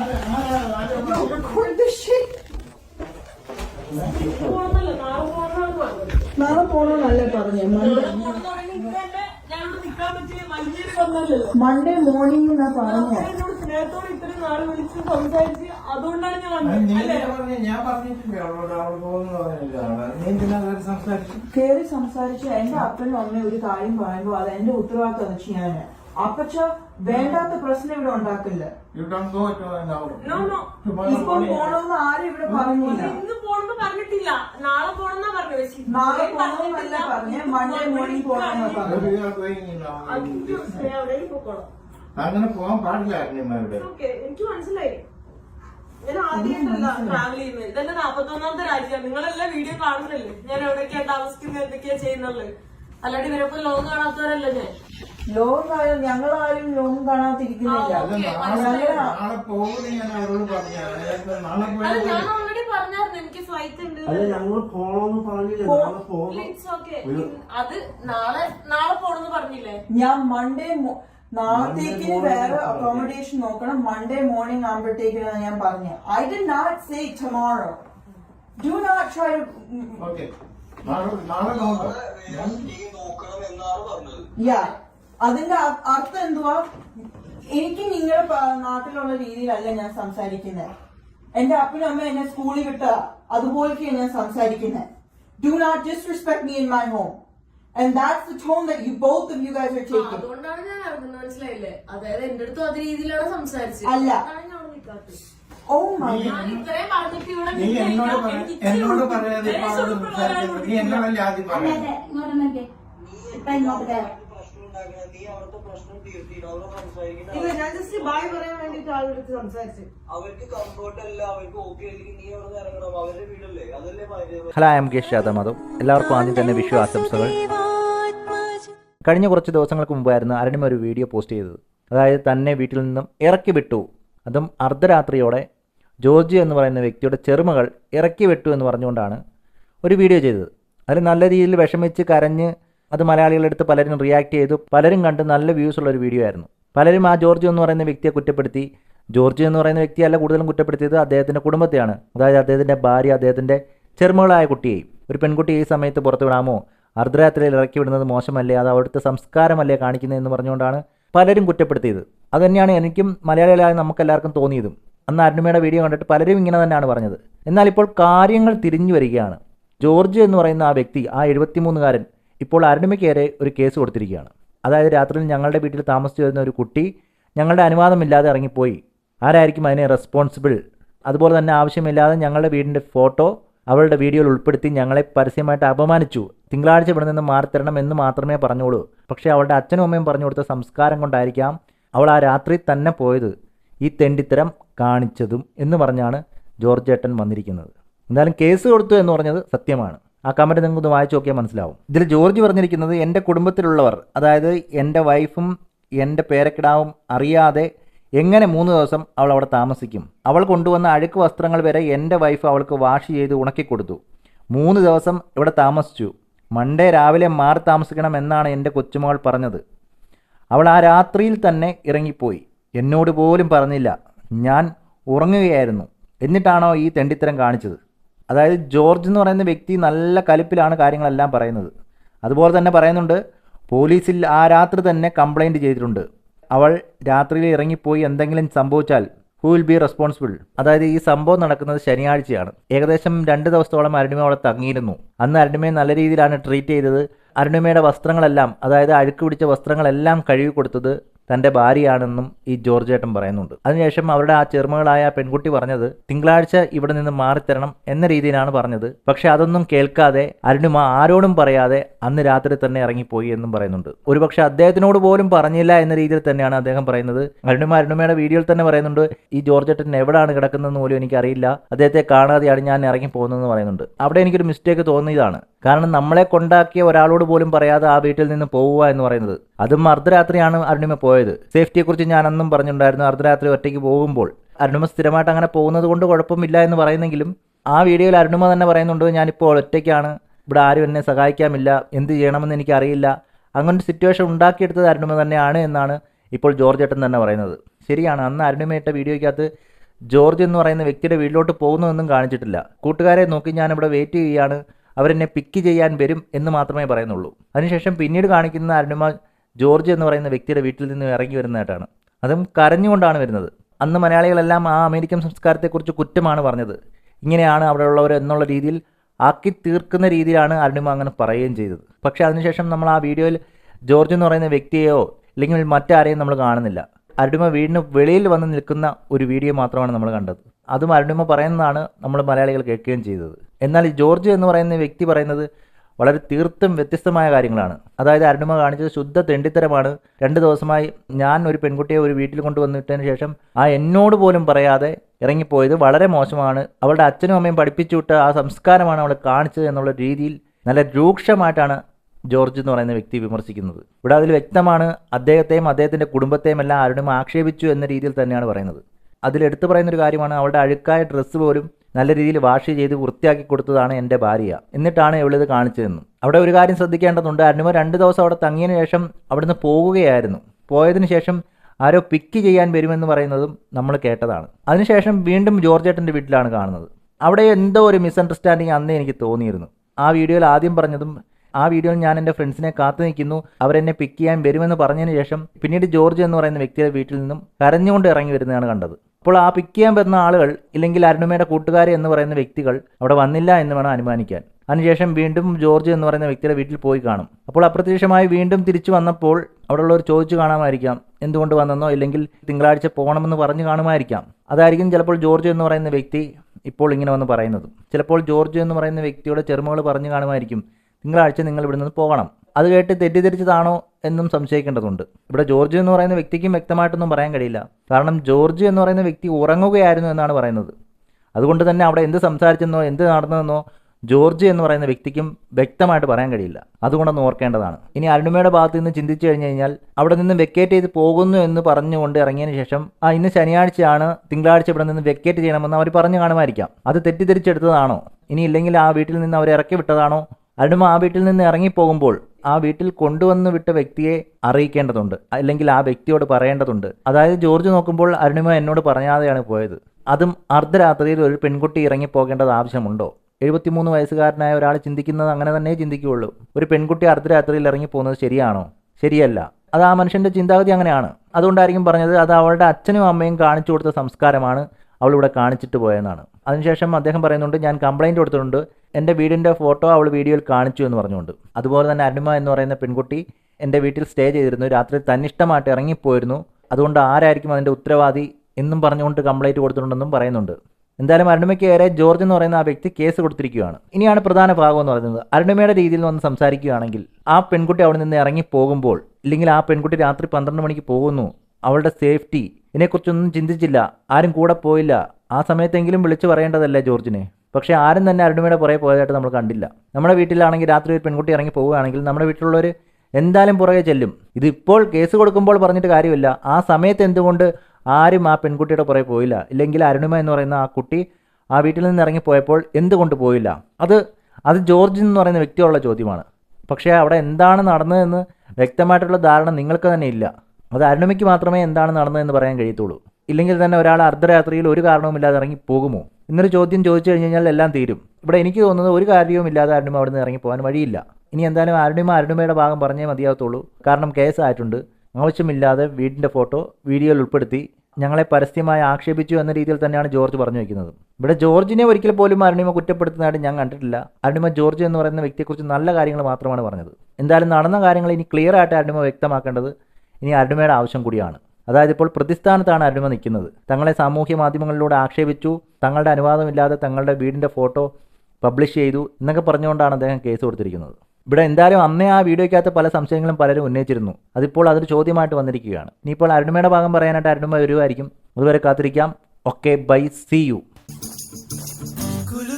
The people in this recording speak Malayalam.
Record this shit. നാളെ പോണോന്നല്ലേ പറഞ്ഞേ മൺഡേ മൺഡേ മോർണിംഗ് എന്നാ പറഞ്ഞേ. സ്നേഹത്തോടെ ഇത്രയും നാൾ വിളിച്ച് സംസാരിച്ച് അതുകൊണ്ടാണ് ഞാൻ വന്നത് ഞാൻ കേറി സംസാരിച്ച് എന്റെ അപ്പനും അമ്മയും ഒരു കാര്യം പറയുമ്പോ അത് എന്റെ ഉത്തരവാദിത്തം ചെയ്യാന് അപ്പച്ച വേണ്ടാത്ത പ്രശ്നം ഇവിടെ ഉണ്ടാക്കില്ല. ഇപ്പൊ പോണോന്ന് ആരും ഇവിടെ പറഞ്ഞില്ല. ഇന്ന് പോണെന്ന് പറഞ്ഞിട്ടില്ല. നാളെ പോണെന്നാ പറഞ്ഞു നാളെ പോണെന്നല്ല. പറഞ്ഞേ. മൺഡേ മോർണിംഗ് പോണെന്നാ പറഞ്ഞു. അങ്ങനെ പോകാൻ പാടില്ല എനിക്ക് മനസ്സിലായി. ഞാൻ ആദ്യമായിട്ടല്ല ട്രാവൽ ചെയ്യുന്നത്. ഇതെന്റെ നാപ്പത്തൊന്നാമത്തെ രാജ്യമാണ് നിങ്ങളെല്ലാം വീഡിയോ കാണുന്നില്ലേ ഞാൻ എവിടെയൊക്കെയാ താമസിക്കുന്നത്? എന്തൊക്കെയാ ചെയ്യുന്നത്? അല്ലാണ്ട് ഇവരൊപ്പം ലോകം കാണാത്തവരല്ലേ ഞാൻ ലോകം ഞങ്ങളാരും ലോകം കാണാതിരിക്കുന്നില്ല. അല്ല നാളെ നാളെ പോകുന്നു ഞാൻ അവരോട് പറഞ്ഞു. നാളെ അത് പോയാൽ ഞാൻ ഓൾറെഡി പറഞ്ഞായിരുന്നു എനിക്ക് ഫ്ലൈറ്റ് ഉണ്ട്. അല്ല ഞങ്ങൾ പോണോന്ന് പറഞ്ഞില്ല? നാളെ പോകും ഇറ്റ്സ് ഓക്കെ അത് നാളെ നാളെ പോണെന്ന് പറഞ്ഞില്ലേ? ഞാൻ മൺഡേ നാളത്തേക്ക് വേറെ അക്കോമഡേഷൻ നോക്കണം. മൺഡേ മോർണിംഗ് ആകുമ്പോഴത്തേക്കാണ് ഞാൻ പറഞ്ഞത് I'd not say tomorrow do not try okay yeah അതിന്റെ അർത്ഥം എന്തുവാ? എനിക്ക് നിങ്ങളുടെ നാട്ടിലുള്ള രീതിയിലല്ല ഞാൻ സംസാരിക്കുന്നത് എന്റെ അപ്പനും അമ്മ എന്നെ സ്കൂളിൽ വിട്ട അതുപോലെയൊക്കെയാണ് ഞാൻ സംസാരിക്കുന്നത് do not disrespect me in my home and that's the tone that you both of you guys are taking അതുകൊണ്ടാണ് ഞാൻ മനസ്സിലായില്ലേ? അതായത് എന്റെ അടുത്തും അത് രീതിയിലാണ് സംസാരിച്ചത്. അല്ല. ഓ നീ എന്നോട് പറ- എന്നോട് പറയാതെ ഇപ്പൊ നീ എന്നോടല്ലേ ആദ്യം അതെ പറയാം അതെ. ഇങ്ങോട്ട് നോക്കിയേ ഇപ്പൊ ഇങ്ങോട്ട് കയറാം നീ പ്രശ്നം തീർത്തിട്ട് അവിടെ സംസാരിക്കുന്ന ഇല്ല ഞാൻ ജസ്റ്റ് ബായ് പറയാൻ വേണ്ടിട്ട് ആളെടുത്ത് സംസാരിച്ചു. അവർക്ക് കംഫർട്ട് അല്ല അവർക്ക് ഓക്കെ അല്ലെങ്കിൽ നീ അവിടെ നിന്ന് ഇറങ്ങണം. അവരുടെ വീടല്ലേ? അതല്ലേ ഭാര്യ hello I am K Yadav Madhav. എല്ലാവർക്കും ആദ്യം തന്നെ വിഷു ആശംസകൾ. കഴിഞ്ഞ കുറച്ച് ദിവസങ്ങൾക്ക് മുമ്പായിരുന്നു അരുണിമ ഒരു വീഡിയോ പോസ്റ്റ് ചെയ്തത്. അതായത് തന്നെ വീട്ടിൽ നിന്നും ഇറക്കി വിട്ടു. അതും അർദ്ധരാത്രിയോടെ ജോർജ് എന്ന് പറയുന്ന വ്യക്തിയുടെ ചെറുമകൾ ഇറക്കി വെട്ടു എന്ന് പറഞ്ഞുകൊണ്ടാണ് ഒരു വീഡിയോ ചെയ്തത്. അതിൽ നല്ല രീതിയിൽ വിഷമിച്ച് കരഞ്ഞ് അത് മലയാളികളെടുത്ത് പലരും റിയാക്ട് ചെയ്തു. പലരും കണ്ട് നല്ല വ്യൂസ് ഉള്ള ഒരു വീഡിയോ ആയിരുന്നു. പലരും ആ ജോർജ് എന്ന് പറയുന്ന വ്യക്തിയെ കുറ്റപ്പെടുത്തി. ജോർജ് എന്ന് പറയുന്ന വ്യക്തിയല്ല കൂടുതലും കുറ്റപ്പെടുത്തിയത്. അദ്ദേഹത്തിന്റെ കുടുംബത്തെയാണ്. അതായത് അദ്ദേഹത്തിന്റെ ഭാര്യ അദ്ദേഹത്തിന്റെ ചെറുമകളായ കുട്ടിയെയും. ഒരു പെൺകുട്ടി ഈ സമയത്ത് പുറത്തു വിടാമോ? അർദ്ധരാത്രിയിൽ ഇറക്കി വിടുന്നത് മോശമല്ലേ? അത് അവിടുത്തെ സംസ്കാരമല്ലേ കാണിക്കുന്നതെന്ന് പറഞ്ഞുകൊണ്ടാണ് പലരും കുറ്റപ്പെടുത്തിയത്. അതുതന്നെയാണ് എനിക്കും മലയാളികളായ നമുക്കെല്ലാവർക്കും തോന്നിയതും. അന്ന് അരുണിമയുടെ വീഡിയോ കണ്ടിട്ട് പലരും ഇങ്ങനെ തന്നെയാണ് പറഞ്ഞത്. എന്നാൽ ഇപ്പോൾ കാര്യങ്ങൾ തിരിഞ്ഞു വരികയാണ്. ജോർജ് എന്ന് പറയുന്ന ആ വ്യക്തി ആ എഴുപത്തിമൂന്നുകാരൻ ഇപ്പോൾ അരുണിമയ്ക്കേറെ ഒരു കേസ് കൊടുത്തിരിക്കുകയാണ്. അതായത് രാത്രിയിൽ ഞങ്ങളുടെ വീട്ടിൽ താമസിച്ചു വരുന്ന ഒരു കുട്ടി ഞങ്ങളുടെ അനുവാദമില്ലാതെ ഇറങ്ങിപ്പോയി. ആരായിരിക്കും അതിനെ റെസ്പോൺസിബിൾ അതുപോലെ തന്നെ ആവശ്യമില്ലാതെ ഞങ്ങളുടെ വീടിന്റെ ഫോട്ടോ അവളുടെ വീഡിയോയിൽ ഉൾപ്പെടുത്തി ഞങ്ങളെ പരസ്യമായിട്ട് അപമാനിച്ചു. തിങ്കളാഴ്ച ഇവിടെ നിന്ന് മാറിത്തരണം എന്ന് മാത്രമേ പറഞ്ഞോളൂ. പക്ഷേ അവളുടെ അച്ഛനും അമ്മയും പറഞ്ഞു കൊടുത്ത സംസ്കാരം കൊണ്ടായിരിക്കാം അവൾ ആ രാത്രി തന്നെ പോയത്. ഈ തെണ്ടിത്തരം കാണിച്ചതും എന്ന് പറഞ്ഞാണ് ജോർജ് ഏട്ടൻ വന്നിരിക്കുന്നത്. എന്തായാലും കേസ് കൊടുത്തു എന്ന് പറഞ്ഞത് സത്യമാണ്. ആ കമന്റ് നിങ്ങൾക്ക് ഒന്ന് വായിച്ചു നോക്കിയാൽ മനസ്സിലാവും. ഇതിൽ ജോർജ് പറഞ്ഞിരിക്കുന്നത് എന്റെ കുടുംബത്തിലുള്ളവർ അതായത് എന്റെ വൈഫും എന്റെ പേരക്കിടാവും അറിയാതെ എങ്ങനെ മൂന്ന് ദിവസം അവൾ അവിടെ താമസിക്കും? അവൾ കൊണ്ടുവന്ന അഴുക്ക് വസ്ത്രങ്ങൾ വരെ എന്റെ വൈഫ് അവൾക്ക് വാഷ് ചെയ്ത് ഉണക്കി കൊടുത്തു. മൂന്ന് ദിവസം ഇവിടെ താമസിച്ചു. മൺഡേ രാവിലെ മാറി താമസിക്കണം എന്നാണ് എന്റെ കൊച്ചുമകൾ പറഞ്ഞത്. അവൾ ആ രാത്രിയിൽ തന്നെ ഇറങ്ങിപ്പോയി. എന്നോട് പോലും പറഞ്ഞില്ല. ഞാൻ ഉറങ്ങുകയായിരുന്നു. എന്നിട്ടാണോ ഈ തെണ്ടിത്തരം കാണിച്ചത്? അതായത് ജോർജ് എന്ന് പറയുന്ന വ്യക്തി നല്ല കലിപ്പിലാണ് കാര്യങ്ങളെല്ലാം പറയുന്നത്. അതുപോലെ തന്നെ പറയുന്നുണ്ട് പോലീസിൽ ആ രാത്രി തന്നെ കംപ്ലൈന്റ് ചെയ്തിട്ടുണ്ട്. അവൾ രാത്രിയിൽ ഇറങ്ങിപ്പോയി എന്തെങ്കിലും സംഭവിച്ചാൽ ഹു വിൽ ബി റെസ്പോൺസിബിൾ അതായത് ഈ സംഭവം നടക്കുന്നത് ശനിയാഴ്ചയാണ്. ഏകദേശം രണ്ട് ദിവസത്തോളം അരുണിമ അവിടെ തങ്ങിയിരുന്നു. അന്ന് അരുണിമയെ നല്ല രീതിയിലാണ് ട്രീറ്റ് ചെയ്തത്. അരുണിമയുടെ വസ്ത്രങ്ങളെല്ലാം അതായത് അഴുക്ക് പിടിച്ച വസ്ത്രങ്ങളെല്ലാം കഴുകി കൊടുത്തത് തന്റെ ഭാര്യയാണെന്നും ഈ ജോർജ് ഏട്ടൻ പറയുന്നുണ്ട്. അതിനുശേഷം അവരുടെ ആ ചെറുമകളായ പെൺകുട്ടി പറഞ്ഞത് തിങ്കളാഴ്ച ഇവിടെ നിന്ന് മാറിത്തരണം എന്ന രീതിയിലാണ് പറഞ്ഞത്. പക്ഷെ അതൊന്നും കേൾക്കാതെ അരുണിമ ആരോടും പറയാതെ അന്ന് രാത്രി തന്നെ ഇറങ്ങിപ്പോയി എന്നും പറയുന്നുണ്ട്. ഒരുപക്ഷെ അദ്ദേഹത്തിനോട് പോലും പറഞ്ഞില്ല എന്ന രീതിയിൽ തന്നെയാണ് അദ്ദേഹം പറയുന്നത്. അരുണിമ അരുണിമയുടെ വീഡിയോയിൽ തന്നെ പറയുന്നുണ്ട് ഈ ജോർജ് ഏട്ടൻ എവിടെയാണ് കിടക്കുന്നതെന്ന് പോലും എനിക്കറിയില്ല. അദ്ദേഹത്തെ കാണാതെയാണ് ഞാൻ ഇറങ്ങി പോകുന്നതെന്ന് പറയുന്നുണ്ട്. അവിടെ എനിക്കൊരു മിസ്റ്റേക്ക് തോന്നിയതാണ്. കാരണം നമ്മളെ കൊണ്ടാക്കിയ ഒരാളോട് പോലും പറയാതെ ആ വീട്ടിൽ നിന്ന് പോവുക എന്ന് പറയുന്നത് അതും അർദ്ധരാത്രിയാണ് അരുണിമ പോയത്. സേഫ്റ്റിയെക്കുറിച്ച് ഞാൻ അന്നും പറഞ്ഞിട്ടുണ്ടായിരുന്നു. അർദ്ധരാത്രി ഒറ്റയ്ക്ക് പോകുമ്പോൾ അരുണിമ സ്ഥിരമായിട്ട് അങ്ങനെ പോകുന്നത് കൊണ്ട് കുഴപ്പമില്ല എന്ന് പറയുന്നെങ്കിലും ആ വീഡിയോയിൽ അരുണിമ തന്നെ പറയുന്നുണ്ട് ഞാനിപ്പോൾ ഒറ്റയ്ക്കാണ്. ഇവിടെ ആരും എന്നെ സഹായിക്കാമില്ല. എന്ത് ചെയ്യണമെന്ന് എനിക്കറിയില്ല. അങ്ങനൊരു സിറ്റുവേഷൻ ഉണ്ടാക്കിയെടുത്തത് അരുണിമ തന്നെയാണ് എന്നാണ് ഇപ്പോൾ ജോർജ് ഏട്ടൻ തന്നെ പറയുന്നത്. ശരിയാണ് അന്ന് അരുണിമയിട്ട വീഡിയോയ്ക്കകത്ത് ജോർജ് എന്ന് പറയുന്ന വ്യക്തിയുടെ വീട്ടിലോട്ട് പോകുന്നതെന്നും കാണിച്ചിട്ടില്ല. കൂട്ടുകാരെ നോക്കി ഞാൻ ഇവിടെ വെയിറ്റ് ചെയ്യുകയാണ്. അവരെന്നെ പിക്ക് ചെയ്യാൻ വരും എന്ന് മാത്രമേ പറയുന്നുള്ളൂ. അതിനുശേഷം പിന്നീട് കാണിക്കുന്ന അരുണിമ ജോർജ് എന്ന് പറയുന്ന വ്യക്തിയുടെ വീട്ടിൽ നിന്ന് ഇറങ്ങി വരുന്നതായിട്ടാണ്. അതും കരഞ്ഞുകൊണ്ടാണ് വരുന്നത്. അന്ന് മലയാളികളെല്ലാം ആ അമേരിക്കൻ സംസ്കാരത്തെക്കുറിച്ച് കുറ്റമാണ് പറഞ്ഞത്. ഇങ്ങനെയാണ് അവിടെയുള്ളവർ എന്നുള്ള രീതിയിൽ ആക്കി തീർക്കുന്ന രീതിയിലാണ് അരുണിമ അങ്ങനെ പറയുകയും ചെയ്തത്. പക്ഷേ അതിനുശേഷം നമ്മൾ ആ വീഡിയോയിൽ ജോർജ് എന്ന് പറയുന്ന വ്യക്തിയെയോ അല്ലെങ്കിൽ മറ്റാരെയും നമ്മൾ കാണുന്നില്ല. അരുണിമ വീടിന് വെളിയിൽ വന്ന് നിൽക്കുന്ന ഒരു വീഡിയോ മാത്രമാണ് നമ്മൾ കണ്ടത്. അതും അരുണിമ പറയുന്നതാണ് നമ്മൾ മലയാളികൾ കേൾക്കുകയും ചെയ്തത്. എന്നാൽ ജോർജ് എന്ന് പറയുന്ന വ്യക്തി പറയുന്നത് വളരെ തീർത്തും വ്യത്യസ്തമായ കാര്യങ്ങളാണ്. അതായത് അരുണിമ കാണിച്ചത് ശുദ്ധ തെണ്ടിത്തരമാണ്. രണ്ട് ദിവസമായി ഞാൻ ഒരു പെൺകുട്ടിയെ ഒരു വീട്ടിൽ കൊണ്ടുവന്നിട്ടതിന് ശേഷം ആ എന്നോട് പോലും പറയാതെ ഇറങ്ങിപ്പോയത് വളരെ മോശമാണ്. അവളുടെ അച്ഛനും അമ്മയും പഠിപ്പിച്ചു വിട്ട ആ സംസ്കാരമാണ് അവൾ കാണിച്ചത് എന്നുള്ള രീതിയിൽ നല്ല രൂക്ഷമായിട്ടാണ് ജോർജ് എന്ന് പറയുന്ന വ്യക്തി വിമർശിക്കുന്നത്. ഇവിടെ അതിൽ വ്യക്തമാണ് അദ്ദേഹത്തെയും അദ്ദേഹത്തിന്റെ കുടുംബത്തെയും എല്ലാം അരുണിമ ആക്ഷേപിച്ചു എന്ന രീതിയിൽ തന്നെയാണ് പറയുന്നത്. അതിൽ എടുത്തു പറയുന്ന ഒരു കാര്യമാണ് അവളുടെ അഴുക്കായ ഡ്രസ്സ് പോലും നല്ല രീതിയിൽ വാഷ് ചെയ്ത് വൃത്തിയാക്കി കൊടുത്തതാണ് എന്റെ ഭാര്യ. എന്നിട്ടാണ് ഇവളിത് കാണിച്ചതെന്നും അവിടെ ഒരു കാര്യം ശ്രദ്ധിക്കേണ്ടതുണ്ട്. അരുണിമ രണ്ട് ദിവസം അവിടെ തങ്ങിയതിന് ശേഷം അവിടുന്ന് പോവുകയായിരുന്നു. പോയതിനു ശേഷം ആരോ പിക്ക് ചെയ്യാൻ വരുമെന്ന് പറയുന്നതും നമ്മൾ കേട്ടതാണ്. അതിനുശേഷം വീണ്ടും ജോർജേട്ടന്റെ വീട്ടിലാണ് കാണുന്നത്. അവിടെ എന്തോ ഒരു മിസ്അണ്ടർസ്റ്റാൻഡിങ് അന്നേ എനിക്ക് തോന്നിയിരുന്നു. ആ വീഡിയോയിൽ ആദ്യം പറഞ്ഞതും ആ വീഡിയോയിൽ ഞാൻ എന്റെ ഫ്രണ്ട്സിനെ കാത്തു നിൽക്കുന്നു. അവരെന്നെ പിക്ക് ചെയ്യാൻ വരുമെന്ന് പറഞ്ഞതിന് ശേഷം പിന്നീട് ജോർജ് എന്ന് പറയുന്ന വ്യക്തിയുടെ വീട്ടിൽ നിന്നും കരഞ്ഞുകൊണ്ട് ഇറങ്ങി വരുന്നതാണ് കണ്ടത്. അപ്പോൾ ആ പിക്ക് ചെയ്യാൻ വരുന്ന ആളുകൾ ഇല്ലെങ്കിൽ അരുണിമയുടെ കൂട്ടുകാർ എന്ന് പറയുന്ന വ്യക്തികൾ അവിടെ വന്നില്ല എന്ന് വേണം അനുമാനിക്കാൻ. അതിനുശേഷം വീണ്ടും ജോർജ് എന്ന് പറയുന്ന വ്യക്തിയുടെ വീട്ടിൽ പോയി കാണും. അപ്പോൾ അപ്രത്യക്ഷമായി വീണ്ടും തിരിച്ചു വന്നപ്പോൾ അവിടെയുള്ളവർ ചോദിച്ചു കാണാമായിരിക്കാം. എന്തുകൊണ്ട് വന്നെന്നോ ഇല്ലെങ്കിൽ തിങ്കളാഴ്ച പോകണമെന്ന് പറഞ്ഞു കാണുമായിരിക്കാം. അതായിരിക്കും ചിലപ്പോൾ ജോർജ് എന്ന് പറയുന്ന വ്യക്തി ഇപ്പോൾ ഇങ്ങനെ വന്ന് പറയുന്നത്. ചിലപ്പോൾ ജോർജ് എന്ന് പറയുന്ന വ്യക്തിയുടെ ചെറുമകൾ പറഞ്ഞു കാണുമായിരിക്കും. തിങ്കളാഴ്ച നിങ്ങൾ ഇവിടെ നിന്ന് പോകണം. അത് കേട്ട് തെറ്റിദ്ധരിച്ചതാണോ എന്നും സംശയിക്കേണ്ടതുണ്ട്. ഇവിടെ ജോർജ് എന്ന് പറയുന്ന വ്യക്തിക്കും വ്യക്തമായിട്ടൊന്നും പറയാൻ കഴിയില്ല. കാരണം ജോർജ് എന്ന് പറയുന്ന വ്യക്തി ഉറങ്ങുകയായിരുന്നു എന്നാണ് പറയുന്നത്. അതുകൊണ്ട് തന്നെ അവിടെ എന്ത് സംസാരിച്ചെന്നോ എന്ത് നടന്നതെന്നോ ജോർജ് എന്ന് പറയുന്ന വ്യക്തിക്കും വ്യക്തമായിട്ട് പറയാൻ കഴിയില്ല. അതുകൊണ്ടൊന്ന് ഓർക്കേണ്ടതാണ്. ഇനി അരുണിമയുടെ ഭാഗത്ത് നിന്ന് ചിന്തിച്ചു കഴിഞ്ഞു കഴിഞ്ഞാൽ അവിടെ നിന്ന് വെക്കേറ്റ് ചെയ്ത് പോകുന്നു എന്ന് പറഞ്ഞുകൊണ്ട് ഇറങ്ങിയതിന് ശേഷം ആ ഇന്ന് ശനിയാഴ്ചയാണ് തിങ്കളാഴ്ച ഇവിടെ നിന്ന് വെക്കേറ്റ് ചെയ്യണമെന്ന് അവർ പറഞ്ഞു കാണുമായിരിക്കാം. അത് തെറ്റിദ്ധരിച്ചെടുത്തതാണോ? ഇനി ഇല്ലെങ്കിൽ ആ വീട്ടിൽ നിന്ന് അവരെ ഇറക്കി വിട്ടതാണോ? അരുണിമ ആ വീട്ടിൽ നിന്ന് ഇറങ്ങിപ്പോകുമ്പോൾ ആ വീട്ടിൽ കൊണ്ടുവന്ന് വിട്ട വ്യക്തിയെ അറിയിക്കേണ്ടതുണ്ട്. അല്ലെങ്കിൽ ആ വ്യക്തിയോട് പറയേണ്ടതുണ്ട്. അതായത് ജോർജ് നോക്കുമ്പോൾ അരുണിമ എന്നോട് പറയാതെയാണ് പോയത്. അതും അർദ്ധരാത്രിയിൽ ഒരു പെൺകുട്ടി ഇറങ്ങിപ്പോകേണ്ടത് ആവശ്യമുണ്ടോ? എഴുപത്തിമൂന്ന് വയസ്സുകാരനായ ഒരാൾ ചിന്തിക്കുന്നത് അങ്ങനെ തന്നെ ചിന്തിക്കുകയുള്ളൂ. ഒരു പെൺകുട്ടി അർദ്ധരാത്രിയിൽ ഇറങ്ങി പോകുന്നത് ശരിയാണോ? ശരിയല്ല. അത് ആ മനുഷ്യന്റെ ചിന്താഗതി അങ്ങനെയാണ്. അതുകൊണ്ടായിരിക്കും പറഞ്ഞത് അത് അവളുടെ അച്ഛനും അമ്മയും കാണിച്ചു കൊടുത്ത സംസ്കാരമാണ് അവൾ ഇവിടെ കാണിച്ചിട്ട് പോയെന്നാണ് അതിനുശേഷം അദ്ദേഹം പറയുന്നുണ്ട് ഞാൻ കംപ്ലൈന്റ് കൊടുത്തിട്ടുണ്ട്. എന്റെ വീടിന്റെ ഫോട്ടോ അവൾ വീഡിയോയിൽ കാണിച്ചു എന്ന് പറഞ്ഞുകൊണ്ട്. അതുപോലെ തന്നെ അരുമ എന്ന് പറയുന്ന പെൺകുട്ടി എന്റെ വീട്ടിൽ സ്റ്റേ ചെയ്തിരുന്നു. രാത്രി തന്നിഷ്ടമായിട്ട് ഇറങ്ങിപ്പോയിരുന്നു. അതുകൊണ്ട് ആരായിരിക്കും അതിന്റെ ഉത്തരവാദി എന്നും പറഞ്ഞുകൊണ്ട് കംപ്ലൈന്റ് കൊടുത്തിട്ടുണ്ടെന്നും പറയുന്നുണ്ട്. എന്തായാലും അരുണിമയ്ക്ക് ഏറെ ജോർജ് എന്ന് പറയുന്ന ആ വ്യക്തി കേസ് കൊടുത്തിരിക്കുകയാണ്. ഇനിയാണ് പ്രധാന ഭാഗം എന്ന് പറയുന്നത്. അരുണിമയുടെ രീതിയിൽ വന്ന് സംസാരിക്കുകയാണെങ്കിൽ ആ പെൺകുട്ടി അവിടെ നിന്ന് ഇറങ്ങി പോകുമ്പോൾ ഇല്ലെങ്കിൽ ആ പെൺകുട്ടി രാത്രി പന്ത്രണ്ട് മണിക്ക് പോകുന്നു. അവളുടെ സേഫ്റ്റി. ഇതിനെക്കുറിച്ചൊന്നും ചിന്തിച്ചില്ല. ആരും കൂടെ പോയില്ല. ആ സമയത്തെങ്കിലും വിളിച്ചു പറയേണ്ടതല്ലേ ജോർജിനെ? പക്ഷേ ആരും തന്നെ അരുണിമയുടെ പുറകെ പോയതായിട്ട് നമ്മൾ കണ്ടില്ല. നമ്മുടെ വീട്ടിലാണെങ്കിൽ രാത്രി ഒരു പെൺകുട്ടി ഇറങ്ങി പോവുകയാണെങ്കിൽ നമ്മുടെ വീട്ടിലുള്ളവർ എന്തായാലും പുറകെ ചെല്ലും. ഇതിപ്പോൾ കേസ് കൊടുക്കുമ്പോൾ പറഞ്ഞിട്ട് കാര്യമില്ല. ആ സമയത്ത് എന്തുകൊണ്ട് ആരും ആ പെൺകുട്ടിയുടെ പുറകെ പോയില്ല? ഇല്ലെങ്കിൽ അരുണിമ എന്ന് പറയുന്ന ആ കുട്ടി ആ വീട്ടിൽ നിന്ന് ഇറങ്ങി ഇറങ്ങിപ്പോയപ്പോൾ എന്തുകൊണ്ട് പോയില്ല? അത് അത് ജോർജ് എന്ന് പറയുന്ന വ്യക്തിയുള്ള ചോദ്യമാണ്. പക്ഷേ അവിടെ എന്താണ് നടന്നതെന്ന് വ്യക്തമായിട്ടുള്ള ധാരണ നിങ്ങൾക്ക് തന്നെ ഇല്ല. അത് അരുണിമയ്ക്ക് മാത്രമേ എന്താണ് നടന്നതെന്ന് പറയാൻ കഴിയത്തുള്ളൂ. ഇല്ലെങ്കിൽ തന്നെ ഒരാൾ അർദ്ധരാത്രിയിൽ ഒരു കാരണവുമില്ലാതെ ഇറങ്ങി പോകുമോ? ഇന്നൊരു ചോദ്യം ചോദിച്ചു കഴിഞ്ഞ് കഴിഞ്ഞാൽ എല്ലാം തീരും. ഇവിടെ എനിക്ക് തോന്നുന്നത് ഒരു കാര്യവും ഇല്ലാതെ അരുണിമ അവിടെ നിന്ന് ഇറങ്ങി പോകാൻ വഴിയില്ല. ഇനി എന്തായാലും അരുണിമ അരുണിമയുടെ ഭാഗം പറഞ്ഞേ മതിയാകത്തുള്ളൂ കാരണം കേസായിട്ടുണ്ട് ആവശ്യമില്ലാതെ വീടിന്റെ ഫോട്ടോ വീഡിയോയിൽ ഉൾപ്പെടുത്തി ഞങ്ങളെ പരസ്യമായി ആക്ഷേപിച്ചു എന്ന രീതിയിൽ തന്നെയാണ് ജോർജ് പറഞ്ഞു വയ്ക്കുന്നത്. ഇവിടെ ജോർജിനെ ഒരിക്കൽ പോലും അരുണിമ കുറ്റപ്പെടുത്തുന്നതായിട്ട് ഞാൻ കണ്ടിട്ടില്ല. അരുണിമ ജോർജ് എന്ന് പറയുന്ന വ്യക്തിയെക്കുറിച്ച് നല്ല കാര്യങ്ങൾ മാത്രമാണ് പറഞ്ഞത്. എന്തായാലും നടന്ന കാര്യങ്ങൾ ഇനി ക്ലിയർ ആയിട്ട് അരുണിമ വ്യക്തമാക്കേണ്ടത് ഇനി അരുണിമയുടെ ആവശ്യം കൂടിയാണ്. അതായത് ഇപ്പോൾ പ്രതിസ്ഥാനത്താണ് അരുണിമ നിൽക്കുന്നത്. തങ്ങളെ സാമൂഹ്യ മാധ്യമങ്ങളിലൂടെ ആക്ഷേപിച്ചു. തങ്ങളുടെ അനുവാദമില്ലാതെ തങ്ങളുടെ വീടിന്റെ ഫോട്ടോ പബ്ലിഷ് ചെയ്തു എന്നൊക്കെ പറഞ്ഞുകൊണ്ടാണ് അദ്ദേഹം കേസ് കൊടുത്തിരിക്കുന്നത്. ഇവിടെ എന്തായാലും അന്നേ ആ വീഡിയോയ്ക്കകത്ത് പല സംശയങ്ങളും പലരും ഉന്നയിച്ചിരുന്നു. അതിപ്പോൾ അതൊരു ചോദ്യമായിട്ട് വന്നിരിക്കുകയാണ്. ഇനിയിപ്പോൾ അരുണിമയുടെ ഭാഗം പറയാനായിട്ട് അരുണിമ വരുമായിരിക്കും. അതുവരെ കാത്തിരിക്കാം. Okay bye see you. കുലു